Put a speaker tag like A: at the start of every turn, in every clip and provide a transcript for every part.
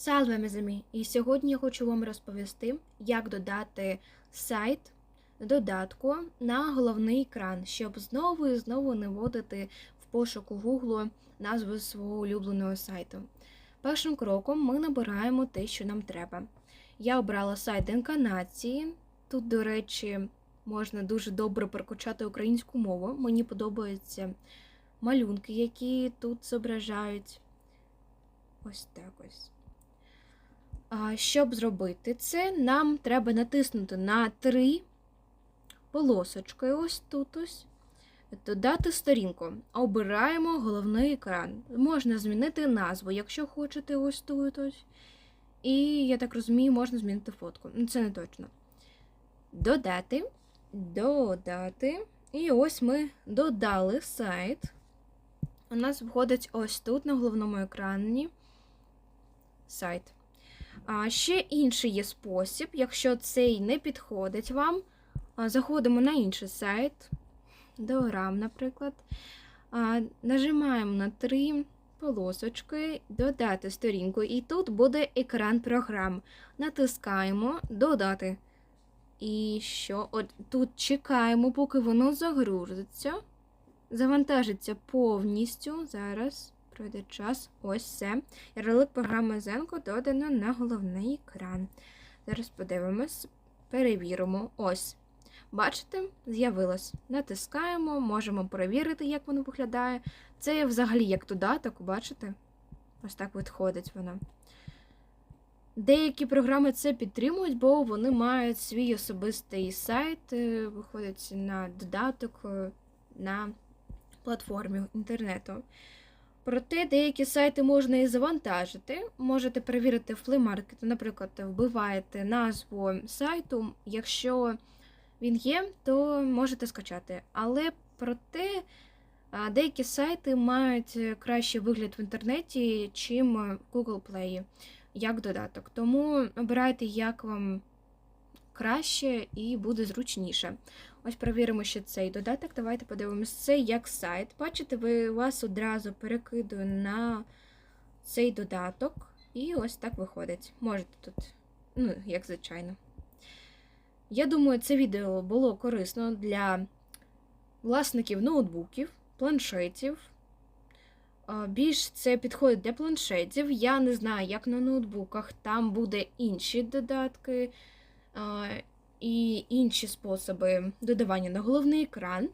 A: Салве меземі! І сьогодні я хочу вам розповісти, як додати сайт додатку на головний екран, щоб знову і знову не вводити в пошуку Google назву свого улюбленого сайту. Першим кроком ми набираємо те, що нам треба. Я обрала сайт інканації. Тут, до речі, можна дуже добре перекачати українську мову. Мені подобаються малюнки, які тут зображають. Ось так ось. Щоб зробити це, нам треба натиснути на три полосочки, ось тут ось. Додати сторінку. Обираємо головний екран. Можна змінити назву, якщо хочете, ось тут ось. І, я так розумію, можна змінити фотку. Ну, це не точно. Додати. Додати. І ось ми додали сайт. У нас входить ось тут на головному екрані сайт. А ще інший є спосіб, якщо цей не підходить вам, заходимо на інший сайт, Дорам, наприклад. Нажимаємо на три полосочки, додати сторінку, і тут буде екран програм. Натискаємо Додати. І що? От тут чекаємо, поки воно загрузиться. Завантажиться повністю. Зараз пройде час. Ось все. Ярлик програми Зенко додано на головний екран. Зараз подивимось, перевіримо. Ось. Бачите, з'явилось. Натискаємо, можемо перевірити, як воно виглядає. Це взагалі як додаток, бачите? Ось так відходить воно. Деякі програми це підтримують, бо вони мають свій особистий сайт, е, виходить на додаток е, на платформі інтернету. Проте деякі сайти можна і завантажити. Можете перевірити в плеймаркеті, наприклад, вбиваєте назву сайту. Якщо він є, то можете скачати. Але проте деякі сайти мають кращий вигляд в інтернеті, чим Google Play, як додаток. Тому обирайте, як вам краще і буде зручніше. Ось перевіримо ще цей додаток. Давайте подивимось. Це як сайт. Бачите, ви вас одразу перекидує на цей додаток. І ось так виходить. Можете тут, ну, як звичайно. Я думаю, це відео було корисно для власників ноутбуків, планшетів. Більш це підходить для планшетів. Я не знаю, як на ноутбуках. Там буде інші додатки і інші способи додавання на головний екран.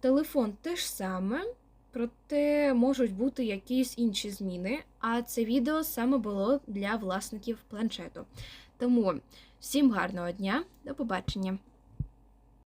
A: Телефон теж саме, проте можуть бути якісь інші зміни. А це відео саме було для власників планшету. Тому всім гарного дня, до побачення!